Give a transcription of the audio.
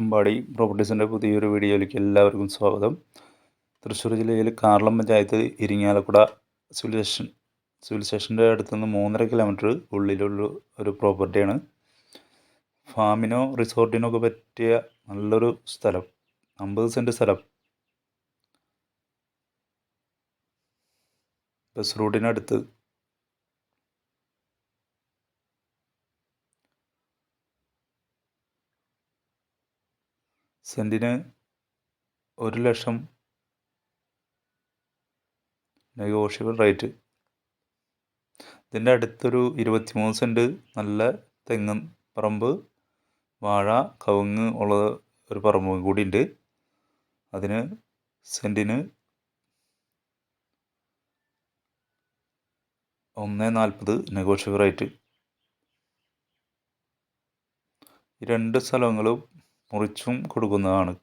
അമ്പാടി പ്രോപ്പർട്ടീസിന്റെ പുതിയൊരു വീഡിയോയിലേക്ക് എല്ലാവർക്കും സ്വാഗതം. തൃശ്ശൂർ ജില്ലയിൽ Karalam panchayat Irinjalakuda civil station civil സ്റ്റേഷന്റെ അടുത്ത് നിന്ന് മൂന്നര കിലോമീറ്റർ ഉള്ളിലുള്ള ഒരു പ്രോപ്പർട്ടിയാണ് ഫാമിനോ റിസോർട്ടിനോ ഒക്കെ പറ്റിയ നല്ലൊരു സ്ഥലം. അമ്പത് സെന്റ് സ്ഥലം. ബസ് റൂട്ടിനടുത്ത് സെന്റിന് ഒരു ലക്ഷം നെഗോഷ്യബിൾ റേറ്റ്. ഇതിന്റെ അടുത്തൊരു ഇരുപത്തിമൂന്ന് സെന്റ് നല്ല തെങ്ങ് പറമ്പ് വാഴ കവുങ്ങ് ഉള്ള ഒരു പറമ്പും കൂടി ഉണ്ട്. അതിന് സെന്റിന് ഒന്ന് നാൽപ്പത് നെഗോഷ്യബിൾ റേറ്റ്. ഈ രണ്ട് സ്ഥലങ്ങളും മുറിച്ചും കൊടുക്കുന്നതാണ്